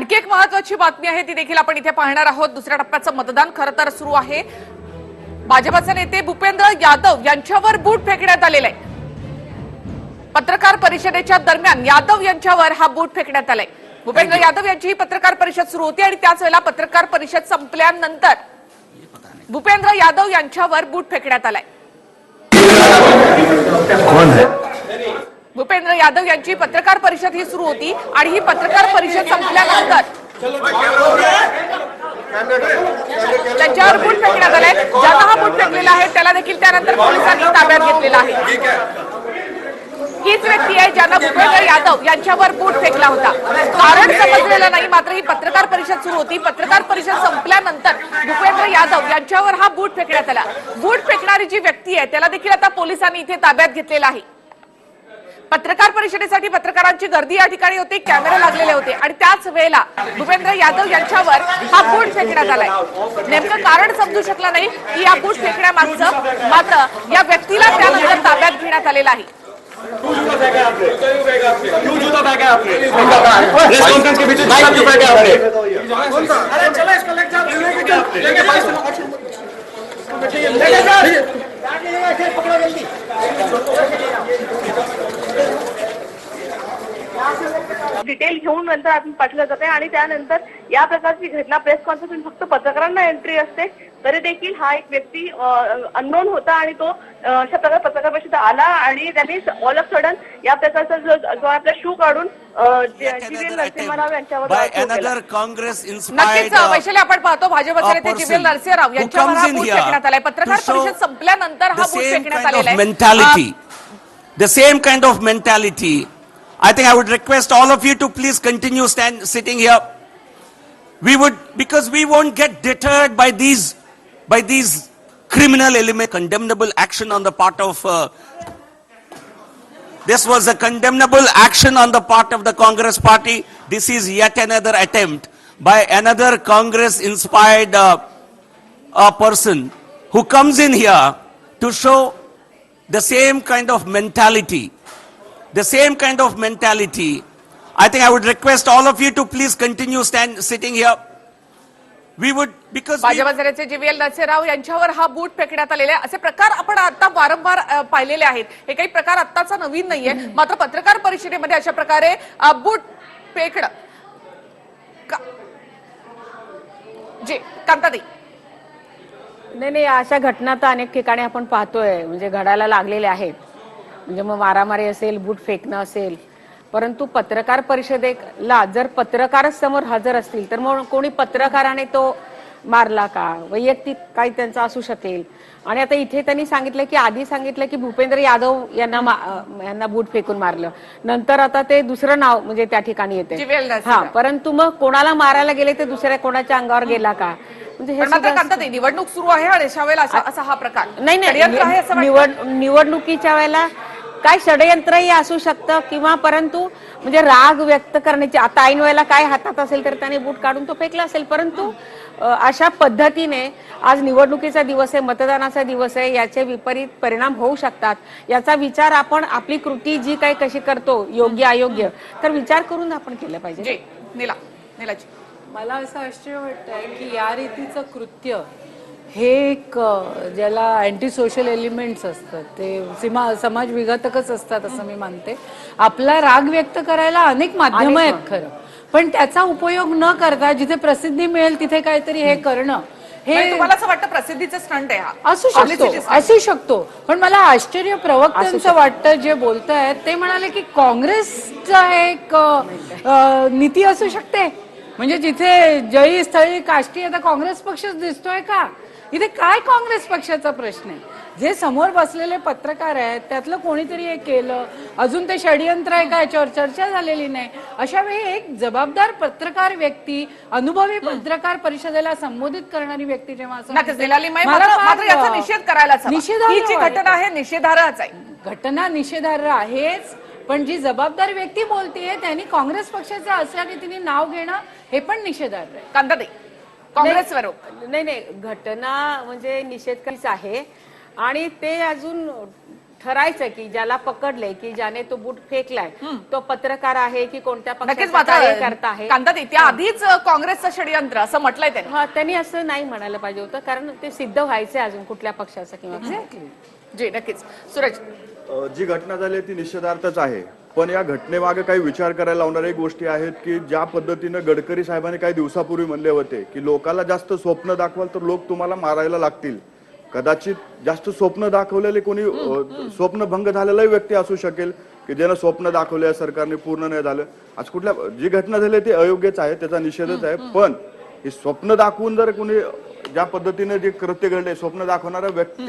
आणखी एक महत्वाची बातमी आहे ती देखील आपण इथे पाहणार आहोत. दुसऱ्या टप्प्याचं मतदान खरं तर सुरू आहे. भाजपचे नेते भूपेंद्र यादव यांच्यावर बूट फेकण्यात आलेला आहे पत्रकार परिषदेच्या दरम्यान यादव यांच्यावर हा बूट फेकण्यात आलाय. भूपेंद्र यादव यांची ही पत्रकार परिषद सुरू होती आणि त्याच वेळेला पत्रकार परिषद संपल्यानंतर भूपेंद्र यादव यांच्यावर बूट फेकण्यात आलाय. भूपेंद्र यादव यांची पत्रकार परिषद ही सुरू होती आणि ही पत्रकार परिषद संपल्यानंतर त्यांच्यावर बूट फेकण्यात आलाय. ज्यांना हा बूट फेकलेला आहे त्याला देखील त्यानंतर पोलिसांनी ताब्यात घेतलेला आहे. हीच व्यक्ती आहे ज्यांना भूपेंद्र यादव यांच्यावर बूट फेकला होता. कारण समजलेलं नाही मात्र ही पत्रकार परिषद सुरू होती. पत्रकार परिषद संपल्यानंतर भूपेंद्र यादव यांच्यावर हा बूट फेकण्यात आला. बूट फेकणारी जी व्यक्ती आहे त्याला देखील आता पोलिसांनी इथे ताब्यात घेतलेला आहे. पत्रकार परिषदेसाठी पत्रकारांची गर्दी या ठिकाणी होती कॅमेरे लागलेले होते. आणि त्याच वेळेला भूपेंद्र यादव यांच्यावर हा बूट फेकण्यात आलाय. नेमकं कारण समजू शकलं नाही की या बूट फेकण्यामागचं मात्र या व्यक्तीला त्यानंतर ताब्यात घेण्यात आलेलं आहे. के बीच डिटेल घेऊन नंतर आपण पाठवलं जाते आणि त्यानंतर या प्रकारची घटना प्रेस कॉन्फरन्स फक्त पत्रकारांना एंट्री असते. तरी देखील हा एक व्यक्ती अननोन होता आणि तो अशा प्रकारे पत्रकार परिषद आला आणि त्याने ऑल ऑफ सडन या प्रकारचा जो जो आपला शू काढून आपण पाहतो भाजपचे नेते जिवेल नरसिंहराव यांच्यावर हा बूथ फेकण्यात आलाय. पत्रकार परिषद संपल्यानंतर हा बूथ फेकण्यात आलेला mentality the same kind of mentality I think I would request all of you to please continue stand sitting here we would because we won't get deterred by these by these criminal element condemnable action on the part of uh, this was a condemnable action on the part of the Congress party. This is yet another attempt by another Congress inspired uh, a person who comes in here to show the same kind of mentality. The same kind of mentality. I think I would request all of you to please continue stand sitting here. Would because we, भाजपचे GVL Narasimharao यांच्यावर हा बूट फेकण्यात आलेला आहे. असे प्रकार आपण आता वारंवार पाहिलेले आहेत. हे काही प्रकार आत्ताचा नवीन नाहीये. मात्र पत्रकार परिषदेमध्ये अशा प्रकारे बूट फेकणं. जी कांताताई नाही नाही अशा घटना तर अनेक ठिकाणी आपण पाहतोय. म्हणजे घडायला लागलेल्या आहेत. म्हणजे मग मारामारी असेल बूट फेकणं असेल. परंतु पत्रकार परिषदेला जर पत्रकारच समोर हजर असतील तर मग कोणी पत्रकाराने तो मारला का? वैयक्तिक काही त्यांचा असू शकेल. आणि आता इथे त्यांनी सांगितलं की आधी सांगितलं की भूपेंद्र यादव यांना यांना बूट फेकून मारलं. नंतर आता ते दुसरं नाव म्हणजे त्या ठिकाणी येते हा. परंतु मग कोणाला मारायला गेले ते दुसऱ्या कोणाच्या अंगावर गेला का? म्हणजे हे निवडणूक सुरू आहे आणि अशा वेळेला असा हा प्रकार. नाही निवडणुकीच्या वेळेला काय षडयंत्रही असू शकतं किंवा परंतु म्हणजे राग व्यक्त करण्याची आता ऐन वेळेला काय हातात असेल तर त्याने बूट काढून तो फेकला असेल. परंतु अशा पद्धतीने आज निवडणुकीचा दिवस आहे मतदानाचा दिवस आहे याचे विपरीत परिणाम होऊ शकतात. याचा विचार आपण आपली कृती जी काही कशी करतो योग्य अयोग्य तर विचार करून आपण केलं पाहिजे. जी नीला नीलाजी. मला असं आश्चर्य वाटतंय की या रीतीचं कृत्य हे एक ज्याला अँटी सोशल एलिमेंट्स असतात ते सीमा समाज विघातकच असतात असं मी मानते. आपला राग व्यक्त करायला अनेक माध्यम आहेत खरं. पण त्याचा उपयोग न करता जिथे प्रसिद्धी मिळेल तिथे काहीतरी हे करणं म्हणजे हे तुम्हाला असं वाटतं प्रसिद्धीचं स्टंट आहे हा? असू Publicity शकतो stunt. असू शकतो. पण मला आश्चर्य प्रवक्त्यांचं वाटतं जे बोलतायत ते म्हणाले की काँग्रेसचा एक अ, अ, नीती असू शकते. म्हणजे जिथे जयी स्थळी काष्टी आता काँग्रेस पक्षच दिसतोय का? इथे काय काँग्रेस पक्षाचा प्रश्न आहे? जे समोर बसलेले पत्रकार आहेत त्यातलं कोणीतरी हे केलं? अजून ते षडयंत्र आहे का? याच्यावर चर्चा झालेली नाही. अशा वेळी एक जबाबदार पत्रकार व्यक्ती अनुभवी पत्रकार परिषदेला संबोधित करणारी व्यक्ती जेव्हा निषेध वाटतं. घटना आहे निषेधार्हच आहे. घटना निषेधार्ह आहेच पण जी जबाबदार व्यक्ती बोलतीये त्यांनी काँग्रेस पक्षाचं अशा रीतीने नाव घेणं हे पण निषेधार्ह आहे. कांताताई काँग्रेसवर नाही नाही घटना म्हणजे निषेध आहे. आणि ते अजून ठरायचं की ज्याला पकडले की ज्याने तो बूट फेकलाय तो पत्रकार आहे की कोणत्या कार्यकर्ता आहे. त्या आधीच काँग्रेसचं षडयंत्र असं म्हटलंय त्यांनी. हा त्यांनी असं नाही म्हणायला पाहिजे होतं कारण ते सिद्ध व्हायचंय अजून कुठल्या पक्षाचं किंवा जी नक्कीच. सूरज. अ, जी घटना झाली ती निषेधार्थच आहे. पण या घटनेमागे काही विचार करायला लावणाऱ्या गोष्टी आहेत की ज्या पद्धतीनं गडकरी साहेबांनी काही दिवसापूर्वी म्हणले होते की लोकाला जास्त स्वप्न दाखवाल तर लोक तुम्हाला मारायला लागतील. कदाचित जास्त स्वप्न दाखवलेले कोणी स्वप्नभंग झालेलाही व्यक्ती असू शकेल की ज्यानं स्वप्न दाखवले या सरकारने पूर्ण नाही झालं. आज कुठल्या जी घटना झाली ती अयोग्यच आहे त्याचा निषेधच आहे. पण हे स्वप्न दाखवून जर कोणी ज्या पद्धतीने जे कृत्य घडले स्वप्न दाखवणारा व्यक्ती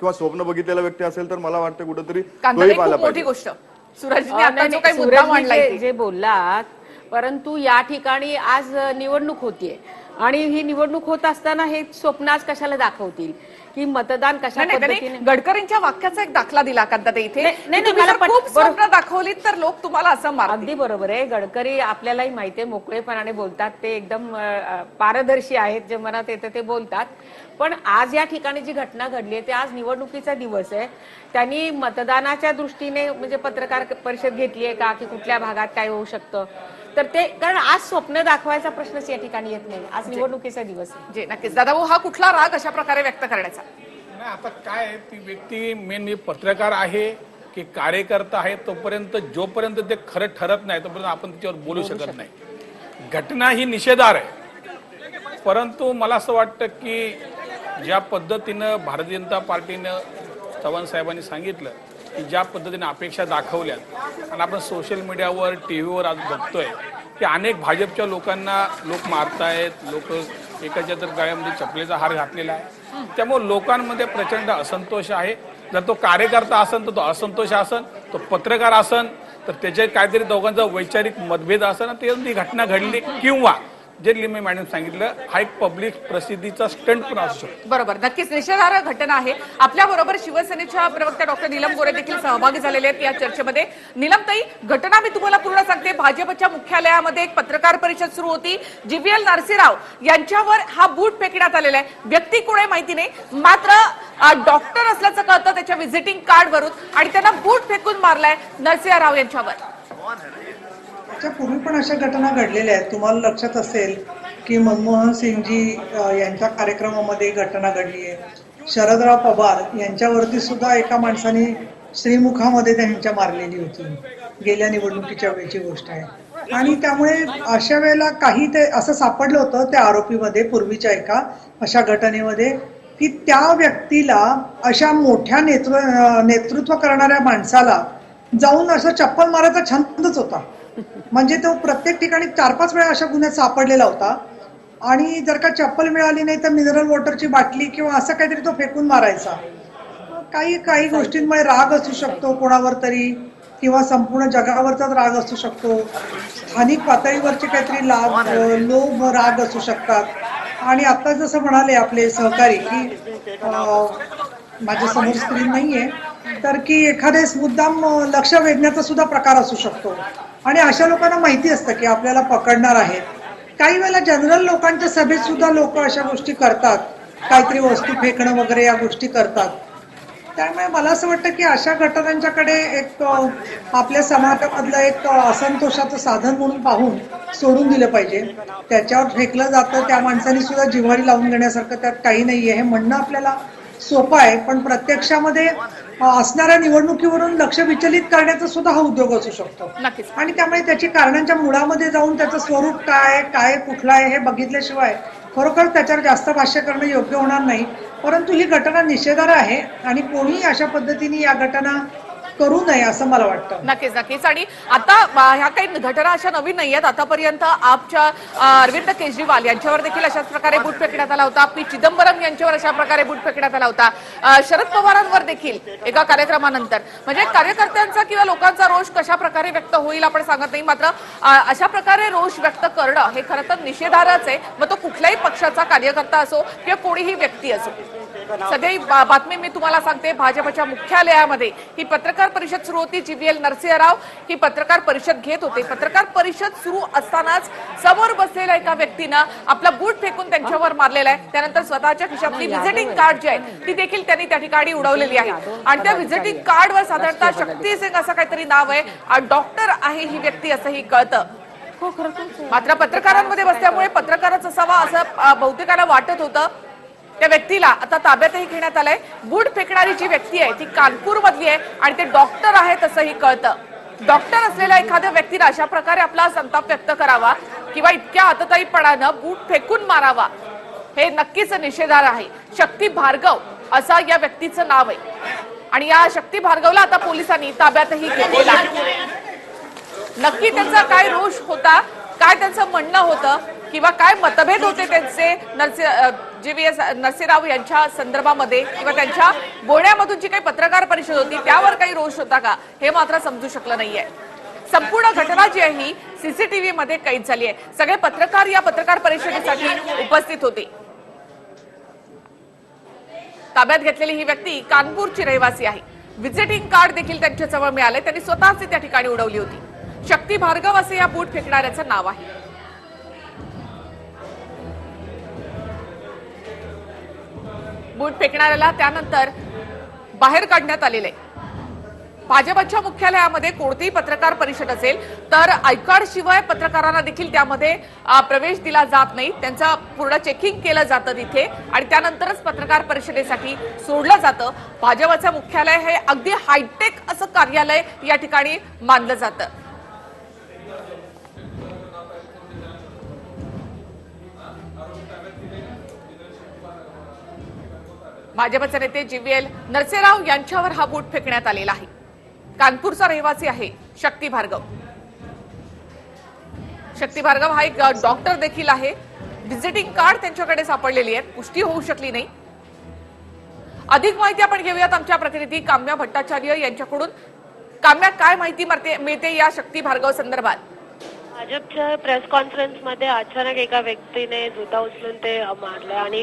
किंवा स्वप्न बघितलेला व्यक्ती असेल तर मला वाटतं कुठेतरी मोठी गोष्ट. सूरजने आता जो काही मुद्दा ते. जे बोललात परंतु या ठिकाणी आज निवडणूक होतीये आणि ही निवडणूक होत असताना हे स्वप्न आज कशाला दाखवतील की मतदान कशा नाही, पद्धतीने? गडकरींच्या वाक्याचा एक दाखला दिला इथे? नाही, नाही, की तुम्ही मला जर पट- खूप बरोबर. स्वप्न दाखवलीत तर लोक तुम्हाला असं मारतील. अगदी बरोबर आहे. गडकरी आपल्यालाही माहिती आहे मोकळेपणाने बोलतात. ते एकदम अ, पारदर्शी आहेत जे मनात येतं ते बोलतात. पण आज या ठिकाणी जी घटना घडली आहे ते आज निवडणुकीचा दिवस आहे. त्यांनी मतदानाच्या दृष्टीने म्हणजे पत्रकार परिषद घेतली आहे का की कुठल्या भागात काय होऊ शकतं? तर ते कारण आज स्वप्न दाखवायचा प्रश्नच या ठिकाणी येत नाही. आज निवडणुकीचा दिवस आहे. जे नक्कीच. दादा भाऊ हा कुठला राग अशा प्रकारे व्यक्त करण्याचा नाही आता काय आहे, ती व्यक्ती मेन पत्रकार आहे की कार्यकर्ता आहे तोपर्यंत जोपर्यंत ते खरं ठरत नाही तोपर्यंत आपण त्याच्यावर बोलू शकत नाही. घटना ही निषेधार आहे. परंतु मला असं वाटतं की ज्या पद्धतीनं भारतीय जनता पार्टीनं चव्हाण साहेबांनी सांगितलं की ज्या पद्धतीने अपेक्षा दाखवल्यात आणि आपण सोशल मीडियावर टी व्हीवर आज बघतोय की अनेक भाजपच्या लोकांना लोक मारतायत लोक एकाच्या तर गळ्यामध्ये चपलेचा हार घातलेला आहे. त्यामुळे लोकांमध्ये प्रचंड असंतोष आहे. जर तो कार्यकर्ता असन तर तो असंतोष असन तो पत्रकार असन तर त्याच्यात काहीतरी दोघांचा वैचारिक मतभेद असन आणि ती घटना घडली किंवा जे लिमे मॅडम सांगितलं हा एक पब्लिक प्रसिद्धीचा स्टंट पण असू शकतो बरोबर. नक्कीच निषेधार्ह घटना आहे. आपल्या बरोबर शिवसेनेच्या प्रवक्त्या डॉक्टर नीलम गोरे देखील सहभागी झालेले आहेत या चर्चेमध्ये. नीलमताई घटना मी तुम्हाला पूर्ण सांगते. भाजपच्या मुख्यालयामध्ये एक पत्रकार परिषद सुरू होती. जीव्हीएल नरसिंहराव यांच्यावर हा बूट फेकण्यात आलेला आहे. व्यक्ती कोण आहे माहिती नाही. मात्र डॉक्टर असल्याचं कळतं त्याच्या व्हिजिटिंग कार्ड वरून आणि त्यांना बूट फेकून मारलाय नरसिंहराव यांच्यावर. त्याच्या पूर्वी पण अशा घटना घडलेल्या आहेत. तुम्हाला लक्षात असेल की मनमोहन सिंगजी यांच्या कार्यक्रमामध्ये घटना घडली आहे. शरदराव पवार यांच्यावरती सुद्धा एका माणसाने श्रीमुखामध्ये त्यांच्या मारलेली होती. गेल्या निवडणुकीच्या वेळची गोष्ट आहे. आणि त्यामुळे अशा वेळेला काही ते असं सापडलं होतं त्या आरोपीमध्ये पूर्वीच्या एका अशा घटनेमध्ये की त्या व्यक्तीला अशा मोठ्या नेतृ नेतृत्व करणाऱ्या माणसाला जाऊन असं चप्पल मारायचा छंदच होता. म्हणजे तो प्रत्येक ठिकाणी चार पाच वेळा अशा गुन्ह्यात सापडलेला होता. आणि जर का चप्पल मिळाली नाही तर मिनरल वॉटरची बाटली किंवा असं काहीतरी तो फेकून मारायचा. काही काही गोष्टींमुळे राग असू शकतो कोणावर तरी किंवा संपूर्ण जगावरचाच राग असू शकतो. स्थानिक पातळीवरचे काहीतरी लाभ अ, लोभ राग असू शकतात. आणि आता जसं म्हणाले आपले सहकारी की माझ्यासमोर स्क्रीन नाहीये तर की एखादेस मुद्दाम लक्ष वेधण्याचा सुद्धा प्रकार असू शकतो. आणि अशा लोकांना माहिती असतं की आपल्याला पकडणार आहेत. काही वेळेला जनरल लोकांच्या सभेत सुद्धा लोक अशा गोष्टी करतात. काहीतरी वस्तू फेकणं वगैरे या गोष्टी करतात. त्यामुळे मला असं वाटतं की अशा घटनांच्याकडे एक आपल्या समाजामधलं एक असंतोषाचं साधन म्हणून पाहून सोडून दिलं पाहिजे. त्याच्यावर फेकलं जातं त्या माणसाने सुद्धा जिव्हारी लावून घेण्यासारखं त्यात काही नाहीये. हे म्हणणं आपल्याला सोपं आहे पण प्रत्यक्षामध्ये असणाऱ्या निवडणुकीवरून लक्ष विचलित करण्याचा सुद्धा हा उद्योग असू शकतो. आणि त्यामुळे त्याची कारणांच्या मुळामध्ये जाऊन त्याचं स्वरूप काय काय कुठलं आहे हे बघितल्याशिवाय खरोखर त्याच्यावर जास्त भाष्य करणं योग्य होणार नाही. परंतु ही घटना निषेधार्ह आहे आणि कोणीही अशा पद्धतीने या घटना करू नये असं मला वाटतं. नक्कीच नक्कीच. आणि आता ह्या काही घटना अशा नवीन नाही आहेत आतापर्यंत आपच्या अरविंद केजरीवाल यांच्यावर देखील अशाच प्रकारे बूट फेकण्यात आला होता. पी. चिदंबरम यांच्यावर अशा प्रकारे बूट फेकण्यात आला होता. शरद पवारांवर देखील एका कार्यक्रमानंतर. म्हणजे कार्यकर्त्यांचा किंवा लोकांचा रोष कशा प्रकारे व्यक्त होईल आपण सांगत नाही. मात्र अशा प्रकारे रोष व्यक्त करणं हे खरं तर निषेधार्हच आहे. मग तो कुठल्याही पक्षाचा कार्यकर्ता असो किंवा कोणीही व्यक्ती असो. सगळी बातमी मी तुम्हाला सांगते. भाजपच्या मुख्यालयामध्ये ही पत्रकार परिषद सुरू होती. जीव्हीएल नरसिंहराव ही पत्रकार परिषद घेत होते. पत्रकार परिषद सुरू असतानाच समोर बसलेल्या एका व्यक्तीनं आपला बूट फेकून त्यांच्यावर मारलेला आहे. त्यानंतर स्वतःच्या खिशातली व्हिजिटिंग कार्ड जी आहे ती देखील त्यांनी त्या ठिकाणी उडवलेली आहे. आणि त्या व्हिजिटिंग कार्डवर साधारणतः शक्ती सिंग असं काहीतरी नाव आहे. आणि डॉक्टर आहे ही व्यक्ती असंही कळतं. हो मात्र पत्रकारांमध्ये बसल्यामुळे पत्रकारच असावा असं बहुतेकांना वाटत होतं. त्या व्यक्तीला आता ताब्यातही घेण्यात आलंय बूट फेकणारी जी व्यक्ती आहे ती कानपूर मधली आहे आणि ते डॉक्टर आहेत असंही कळतं. डॉक्टर असलेल्या एखाद्या व्यक्तीला अशा प्रकारे आपला संताप व्यक्त करावा किंवा इतक्या आतताईपणानं बूट फेकून मारावा हे नक्कीच निषेधार आहे. शक्ती भार्गव असा या व्यक्तीचं नाव आहे. आणि या शक्ती भार्गवला आता पोलिसांनी ताब्यातही घेतलेला नक्की त्यांचा काय रोष होता काय त्यांचं म्हणणं होतं किंवा काय मतभेद होते त्यांचे? नरसे व्ही एस नरसिंहराव यांच्या संदर्भामध्ये किंवा त्यांच्या बोलण्यामधून जी काही पत्रकार परिषद होती त्यावर काही रोष होता का? हे मात्र समजू शकलं नाहीये. संपूर्ण घटना जी आहे ही सीसीटीव्ही मध्ये कैद झाली आहे. सगळे पत्रकार या पत्रकार परिषदेसाठी उपस्थित होते. ताब्यात घेतलेली ही व्यक्ती कानपूरची रहिवासी आहे. व्हिजिटिंग कार्ड देखील त्यांच्या जवळ मिळाले त्यांनी स्वतःच त्या ठिकाणी उडवली होती. शक्ती भार्गव असे या बूट फेकणाऱ्याचं नाव आहे. बूट फेकणाऱ्याला त्यानंतर बाहेर काढण्यात आलेले. आहे भाजपच्या मुख्यालयामध्ये कोणतीही पत्रकार परिषद असेल तर आयकार्ड शिवाय पत्रकारांना देखील त्यामध्ये प्रवेश दिला जात नाही. त्यांचं पूर्ण चेकिंग केलं जातं तिथे आणि त्यानंतरच पत्रकार परिषदेसाठी सोडलं जातं. भाजपचं मुख्यालय हे अगदी हायटेक असं कार्यालय या ठिकाणी मानलं जातं. भाजपचे नेते जीव्हीएल नरसेराव यांच्यावर हा बूट फेकण्यात आलेला आहे. कानपूरचा रहिवासी आहे शक्ती भार्गव. शक्ती भार्गव हा एक डॉक्टर देखील आहे. व्हिजिटिंग कार्ड त्यांच्याकडे सापडलेली आहे पुष्टी होऊ शकली नाही. अधिक माहिती आपण घेऊयात आमच्या प्रतिनिधी काम्या भट्टाचार्य यांच्याकडून. काम्या काय माहिती मरते- मिळते या शक्ती भार्गव संदर्भात? भाजपच्या प्रेस कॉन्फरन्समध्ये अचानक एका व्यक्तीने जुता उचलून ते मारलंय आणि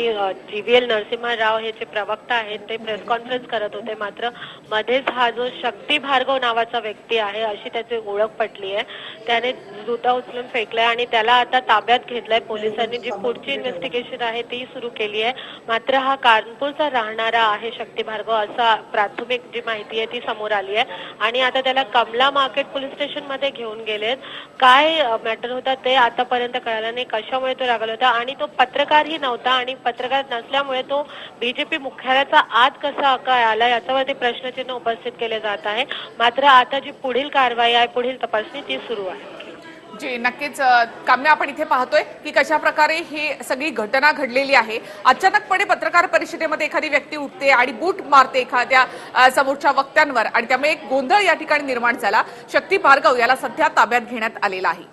G V L Narasimha Rao हे जे प्रवक्ता आहेत ते प्रेस कॉन्फरन्स करत होते. मात्र मध्येच हा जो शक्ती भार्गव नावाचा व्यक्ती आहे अशी त्याची ओळख पटली आहे त्याने जुता उचलून फेकलाय आणि त्याला आता ताब्यात घेतलाय. पोलिसांनी जी पुढची इन्व्हेस्टिगेशन आहे ती सुरू केली आहे मात्र हा कानपूरचा राहणारा आहे शक्ती भार्गव असा प्राथमिक जी माहिती आहे ती समोर आली आहे आणि आता त्याला कमला मार्केट पोलीस स्टेशनमध्ये घेऊन गेलेत. काय मॅटर होता ते आतापर्यंत कळालं नाही कशामुळे तो लागला होता आणि तो पत्रकारही नव्हता आणि पत्रकार नसल्यामुळे तो बीजेपी मुख्यालयाचा आत कसा काय आला याच्यावरती प्रश्नचिन्ह उपस्थित केले जात आहे. मात्र आता जी पुढील कारवाई आहे पुढील तपासणी ती सुरू आहे. जी नक्कीच काम्य आपण इथे पाहतोय की कशा प्रकारे ही सगळी घटना घडलेली आहे. अचानकपणे पत्रकार परिषदेमध्ये एखादी व्यक्ती उठते आणि बूट मारते एखाद्या समोरच्या वक्त्यांवर आणि त्यामुळे एक गोंधळ या ठिकाणी निर्माण झाला. शक्ती भार्गव याला सध्या ताब्यात घेण्यात आलेला आहे.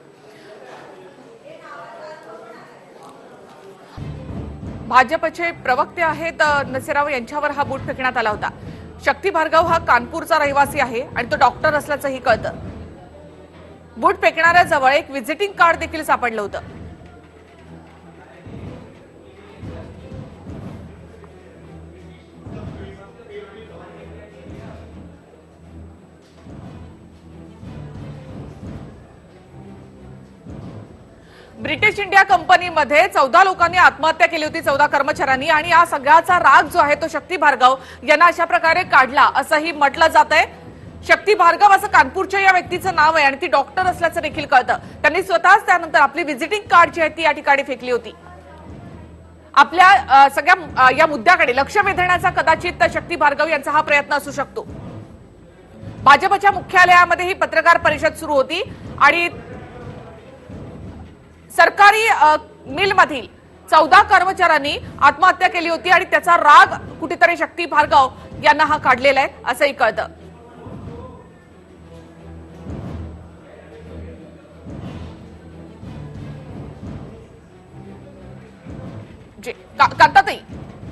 भाजपचे प्रवक्ते आहेत नसेराव यांच्यावर हा बूट फेकण्यात आला होता. शक्ती भार्गव हा कानपूरचा रहिवासी आहे आणि तो डॉक्टर असल्याचंही कळतं. बूट फेकणाऱ्याजवळ एक व्हिजिटिंग कार्ड देखील सापडलं होतं. ब्रिटिश इंडिया कंपनीमध्ये चौदा लोकांनी आत्महत्या केली होती चौदा कर्मचाऱ्यांनी. आणि या सगळ्याचा राग जो आहे तो शक्ती भार्गव यांना अशा प्रकारे काढला असंही म्हटलं जात आहे शक्ती भार्गव असं कानपूरच्या या व्यक्तीचं नाव आहे आणि ती डॉक्टर असल्याचं देखील कळतं. त्यांनी स्वतःच त्यानंतर आपली व्हिजिटिंग कार्ड जी आहे ती या ठिकाणी फेकली होती. आपल्या सगळ्या या मुद्द्याकडे लक्ष वेधण्याचा कदाचित शक्ती भार्गव यांचा हा प्रयत्न असू शकतो. भाजपच्या मुख्यालयामध्ये ही पत्रकार परिषद सुरू होती आणि सरकारी मिलमधील चौदा कर्मचाऱ्यांनी आत्महत्या केली होती आणि त्याचा राग कुठेतरी शक्ती भार्गव यांना हा काढलेला आहे असंही कळतं. जे का- कांताताई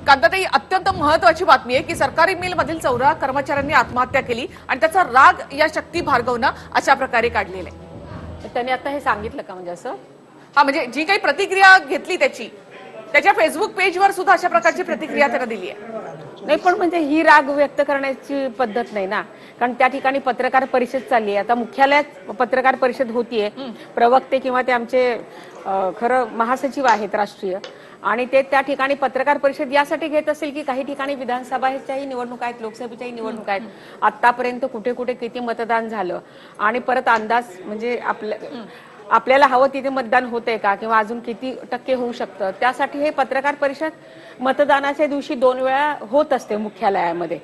कांताताई अत्यंत महत्वाची बातमी आहे की सरकारी मिल मधील चौदा कर्मचाऱ्यांनी आत्महत्या केली आणि त्याचा राग या शक्ती भार्गवनं अशा प्रकारे काढलेला आहे. त्यांनी आता हे सांगितलं का म्हणजे असं? हा म्हणजे जी काही प्रतिक्रिया घेतली त्याची त्याच्या फेसबुक पेजवर सुद्धा अशा प्रकारची प्रतिक्रिया त्यानं दिली आहे. नाही पण म्हणजे ही राग व्यक्त करण्याची पद्धत नाही ना. कारण त्या ठिकाणी पत्रकार परिषद चालली आहे. आता मुख्यालयात पत्रकार परिषद होतीये. प्रवक्ते किंवा ते आमचे खरं महासचिव आहेत राष्ट्रीय. आणि ते त्या ठिकाणी पत्रकार परिषद यासाठी घेत असेल की काही ठिकाणी विधानसभाच्याही निवडणुका आहेत लोकसभेच्याही निवडणुका आहेत आतापर्यंत कुठे कुठे किती मतदान झालं? आणि परत अंदाज म्हणजे आपल्या आपल्याला हवं तिथे मतदान होतंय का? किंवा अजून किती टक्के होऊ शकतं? त्यासाठी हे पत्रकार परिषद मतदानाच्या दिवशी दोन वेळा होत असते मुख्यालयामध्ये.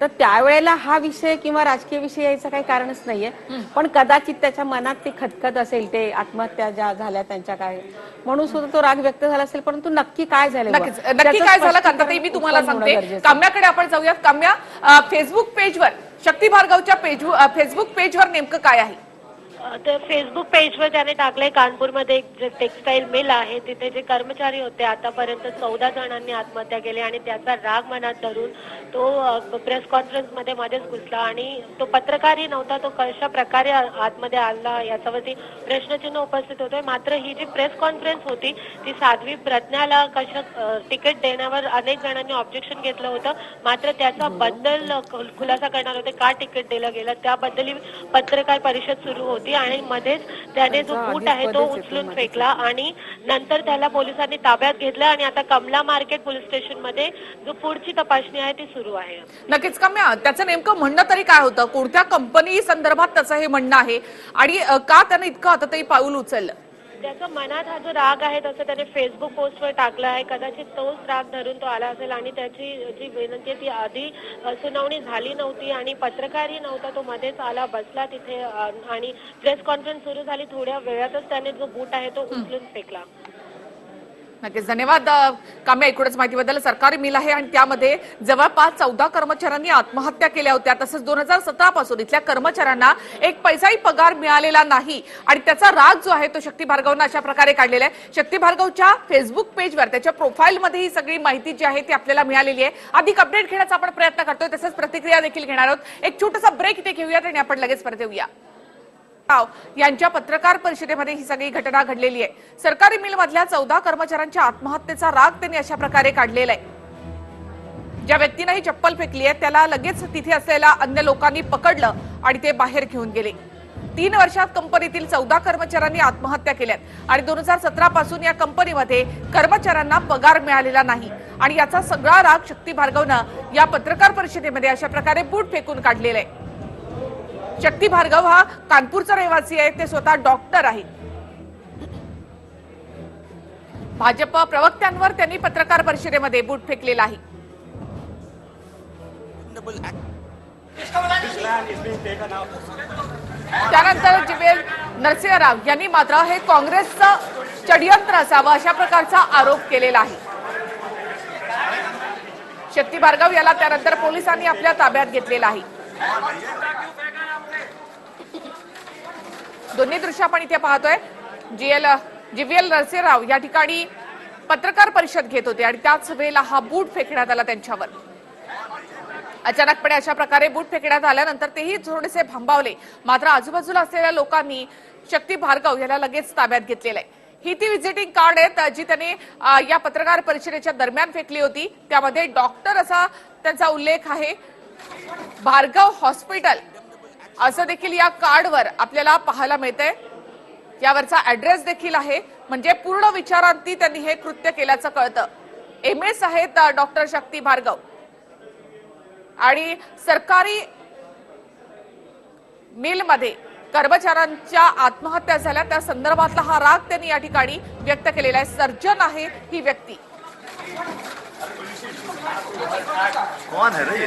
तर त्यावेळेला हा विषय किंवा राजकीय विषय यायचं काही कारणच नाहीये. पण कदाचित त्याच्या मनात ते खतखत असेल ते आत्महत्या ज्या झाल्या त्यांच्या काय. म्हणून सुद्धा तो राग व्यक्त झाला असेल परंतु नक्की काय झालं नक्की काय झालं कांताताई मी तुम्हाला सांगते. काम्याकडे आपण जाऊयात. काम्या फेसबुक पेजवर शक्ती भार्गवच्या पेज फेसबुक पेजवर नेमकं काय आहे? तर फेसबुक पेजवर त्याने टाकलंय कानपूरमध्ये एक जे टेक्सटाईल मिल आहे तिथे जे कर्मचारी होते आतापर्यंत चौदा जणांनी आत्महत्या केली आणि त्याचा राग मनात धरून तो प्रेस कॉन्फरन्समध्ये मध्येच घुसला आणि तो पत्रकारही नव्हता तो कशा प्रकारे आतमध्ये आला याच्यावरती प्रश्नचिन्ह उपस्थित होते मात्र ही जी प्रेस कॉन्फरन्स होती ती साध्वी प्रज्ञाला कशा तिकीट देण्यावर अनेक जणांनी ऑब्जेक्शन घेतलं होतं. मात्र त्याचा बद्दल खुलासा करणार होते का तिकीट दिलं गेलं त्याबद्दलही पत्रकार परिषद सुरू होती. आणि मध्येच त्याने जो बूट आहे तो उचलून. फेकला आणि नंतर त्याला पोलिसांनी ताब्यात घेतलं आणि आता कमला मार्केट पोलीस स्टेशनमध्ये जो पुढची तपासणी आहे ती सुरू आहे. नक्कीच काम्या त्याचं नेमकं म्हणणं तरी काय होतं? कोणत्या कंपनी संदर्भात त्याचं हे म्हणणं आहे? आणि का त्यानं इतकं आता ते पाऊल उचललं? त्याच्या मनात हा जो राग आहे तसं त्याने फेसबुक पोस्टवर टाकला आहे. कदाचित तोच राग धरून तो आला असेल आणि त्याची जी विनंती ती आधी सुनावणी झाली नव्हती आणि पत्रकारही नव्हता तो मध्येच आला बसला तिथे आणि प्रेस कॉन्फरन्स सुरू झाली. थोड्या वेळातच त्याने जो बूट आहे तो उचलून फेकला. नक्कीच. धन्यवाद अ, काम्या एकूणच माहितीबद्दल. सरकारी मिल आहे आणि त्यामध्ये जवळपास चौदा कर्मचाऱ्यांनी आत्महत्या केल्या होत्या. तसंच दोन हजार सतरा पासून इथल्या कर्मचाऱ्यांना एक पैसाही पगार मिळालेला नाही. आणि त्याचा राग जो आहे तो शक्ती भार्गवनं अशा प्रकारे काढलेला आहे. शक्ती भार्गवच्या फेसबुक पेजवर त्याच्या प्रोफाईलमध्ये ही सगळी माहिती जी आहे ती आपल्याला मिळालेली आहे. अधिक अपडेट घेण्याचा आपण प्रयत्न करतोय. तसंच प्रतिक्रिया देखील घेणार आहोत. एक छोटासा ब्रेक इथे घेऊयात आणि आपण लगेच परत येऊया. राव यांच्या पत्रकार परिषदेमध्ये ही सगळी घटना घडलेली आहे. सरकारी मिल मधल्या चौदा कर्मचाऱ्यांच्या आत्महत्येचा राग त्यांनी अशा प्रकारे काढलेला आहे. ज्या व्यक्तीनं ही चप्पल फेकली आहे त्याला लगेच तिथे असलेल्या अन्य लोकांनी पकडलं आणि ते बाहेर घेऊन गेले. तीन वर्षात कंपनीतील चौदा कर्मचाऱ्यांनी आत्महत्या केल्यात आणि दोन हजार सतरा पासून या कंपनीमध्ये कर्मचाऱ्यांना पगार मिळालेला नाही. आणि याचा सगळा राग शक्ती भार्गवनं या पत्रकार परिषदेमध्ये अशा प्रकारे बूट फेकून काढलेला आहे. शक्ती भार्गव हा कानपूरचा रहिवासी आहे ते स्वतः डॉक्टर आहेत. भाजप प्रवक्त्यांवर त्यांनी पत्रकार परिषदेमध्ये बूट फेकलेला आहे. त्यानंतर जिवेल नरसिंहराव यांनी मात्र हे काँग्रेसचं षडयंत्र असावं अशा प्रकारचा आरोप केलेला आहे. शक्ती भार्गव याला त्यानंतर पोलिसांनी आपल्या ताब्यात घेतलेला आहे. दोन्ही दृश्य आपण इथे पाहतोय. जीएल जीव्हीएल नरसिंहराव या ठिकाणी पत्रकार परिषद घेत होते आणि त्याच वेळेला हा बूट फेकण्यात आला त्यांच्यावर. अचानकपणे अशा प्रकारे बूट फेकण्यात आल्यानंतर तेही थोडेसे भांबावले. मात्र आजूबाजूला असलेल्या लोकांनी शक्ती भार्गव याला लगेच ताब्यात घेतलेलं आहे. ही ती व्हिजिटिंग कार्ड आहेत जी त्याने या पत्रकार परिषदेच्या दरम्यान फेकली होती. त्यामध्ये डॉक्टर असा त्यांचा उल्लेख आहे. भार्गव हॉस्पिटल असं देखील या कार्डवर आपल्याला पाहायला मिळतंय. यावरचा ऍड्रेस देखील आहे. म्हणजे पूर्ण विचारांती त्यांनी हे कृत्य केल्याचं कळतं. एम एस आहेत डॉक्टर शक्ती भार्गव. आणि सरकारी मिलमध्ये कर्मचाऱ्यांच्या आत्महत्या झाल्या. त्या संदर्भातला हा राग त्यांनी या ठिकाणी व्यक्त केलेला आहे. सर्जन आहे ही व्यक्ती. कौन है?